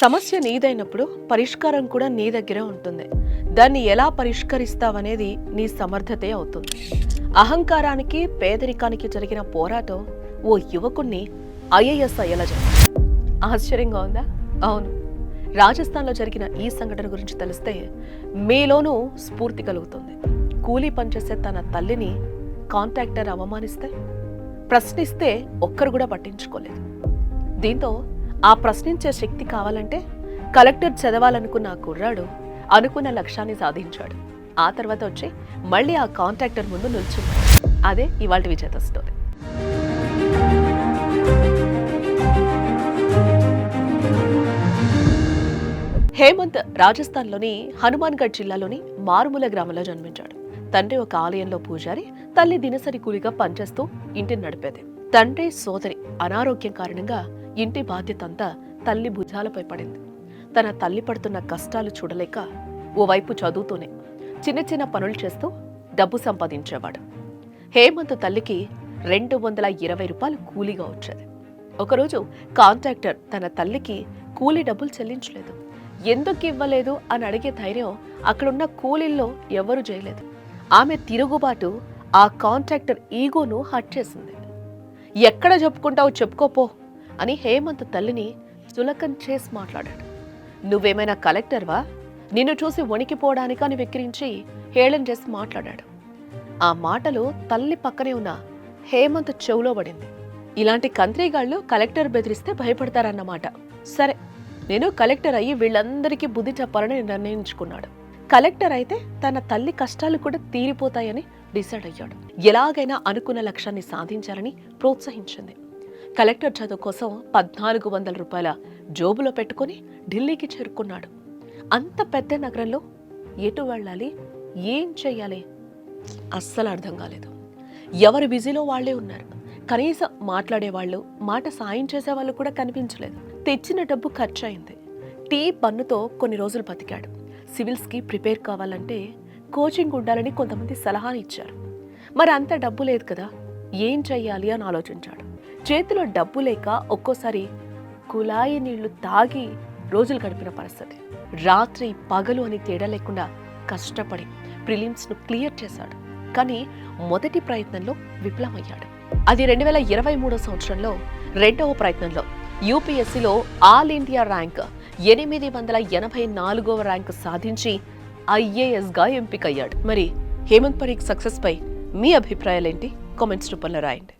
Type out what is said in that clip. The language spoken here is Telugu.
సమస్య నీదైనప్పుడు పరిష్కారం కూడా నీ దగ్గరే ఉంటుంది. దాన్ని ఎలా పరిష్కరిస్తావనేది నీ సమర్థతే అవుతుంది. అహంకారానికి పేదరికానికి జరిగిన పోరాటం ఓ యువకుణ్ణి ఐఏఎస్ అయ్యేలా జరిగింది ఆశ్చర్యంగా ఉందా? అవును. రాజస్థాన్లో జరిగిన ఈ సంఘటన గురించి తెలిస్తే మీలోనూ స్ఫూర్తి కలుగుతుంది. కూలీ పనిచేసే తన తల్లిని కాంట్రాక్టర్ అవమానిస్తే ప్రశ్నిస్తే ఒక్కరు కూడా పట్టించుకోలేదు. దీంతో ఆ ప్రశ్నించే శక్తి కావాలంటే కలెక్టర్ చదవాలనుకున్న ఆ కుర్రాడు అనుకున్న లక్ష్యాన్ని సాధించాడు. ఆ తర్వాత వచ్చి మళ్ళీ ఆ కాంట్రాక్టర్ ముందు నిల్చున్నాడు. అదే ఇవాళ విజేత స్టోరీ. హేమంత్ రాజస్థాన్లోని హనుమాన్గఢ్ జిల్లాలోని మారుమూల గ్రామంలో జన్మించాడు. తండ్రి ఒక ఆలయంలో పూజారి తల్లి దినసరి కూలిగా పనిచేస్తూ ఇంటిని నడిపేది. తండ్రి సోదరి అనారోగ్యం కారణంగా ఇంటి బాధ్యత అంతా తల్లి భుజాలపై పడింది. తన తల్లి పడుతున్న కష్టాలు చూడలేక ఓవైపు చదువుతూనే చిన్న చిన్న పనులు చేస్తూ డబ్బు సంపాదించేవాడు. హేమంత్ తల్లికి రెండు వందల ఇరవై రూపాయలు కూలీగా వచ్చేది. ఒకరోజు కాంట్రాక్టర్ తన తల్లికి కూలీ డబ్బులు చెల్లించలేదు. ఎందుకు ఇవ్వలేదు? అని అడిగే ధైర్యం అక్కడున్న కూలీల్లో ఎవరూ చేయలేదు. ఆమె తిరుగుబాటు ఆ కాంట్రాక్టర్ ఈగోను హట్ చేసింది. ఎక్కడ చెప్పుకుంటావు? చెప్పుకోపో. అని హేమంత్ తల్లిని చులకం చేసి మాట్లాడాడు. నువ్వేమైనా కలెక్టర్వా? నిన్ను చూసి వణికిపోవడానికి? అని వెక్కిరించి హేళన చేసి మాట్లాడాడు. ఆ మాటలు తల్లి పక్కనే ఉన్న హేమంత్ చెవులో పడింది. ఇలాంటి కంత్రీగాళ్ళు కలెక్టర్ బెదిరిస్తే భయపడతారన్నమాట. సరే నేను కలెక్టర్ అయ్యి వీళ్ళందరికీ బుద్ధి చెప్పాలని నిర్ణయించుకున్నాడు. కలెక్టర్ అయితే తన తల్లి కష్టాలు కూడా తీరిపోతాయని డిసైడ్ అయ్యాడు. ఎలాగైనా అనుకున్న లక్ష్యాన్ని సాధించాలని ప్రోత్సహించింది. కలెక్టర్ చదువు కోసం పద్నాలుగు వందల రూపాయల జోబులో పెట్టుకుని ఢిల్లీకి చేరుకున్నాడు. అంత పెద్ద నగరంలో ఎటు వెళ్ళాలి? ఏం చేయాలి అస్సలు అర్థం కాలేదు. ఎవరు బిజీలో వాళ్ళే ఉన్నారు. కనీసం మాట్లాడేవాళ్ళు మాట సాయం చేసేవాళ్ళు కూడా కనిపించలేదు. తెచ్చిన డబ్బు ఖర్చు అయింది టీ పన్నుతో కొన్ని రోజులు బతికాడు. సివిల్స్కి ప్రిపేర్ కావాలంటే కోచింగ్ ఉండాలని కొంతమంది సలహా ఇచ్చారు. మరి అంత డబ్బు లేదు కదా? ఏం చెయ్యాలి అని ఆలోచించాడు. చేతిలో డబ్బు లేక ఒక్కోసారి కుళాయి నీళ్ళు తాగి రోజులు గడిపిన పరిస్థితి. రాత్రి పగలు అని తేడా లేకుండా కష్టపడి ప్రిలిమ్స్ను క్లియర్ చేశాడు. కానీ మొదటి ప్రయత్నంలో విఫలమయ్యాడు. అది రెండు వేల ఇరవై మూడో సంవత్సరంలో రెండవ ప్రయత్నంలో యూపీఎస్సీలో ఆల్ ఇండియా ర్యాంక్ ఎనిమిది వందల ఎనభై నాలుగవ ర్యాంక్ సాధించి ఐఏఎస్గా ఎంపికయ్యాడు. మరి హేమంత్ పరీక్ సక్సెస్పై మీ అభిప్రాయాలేంటి? కామెంట్స్ రూపంలో రాయండి.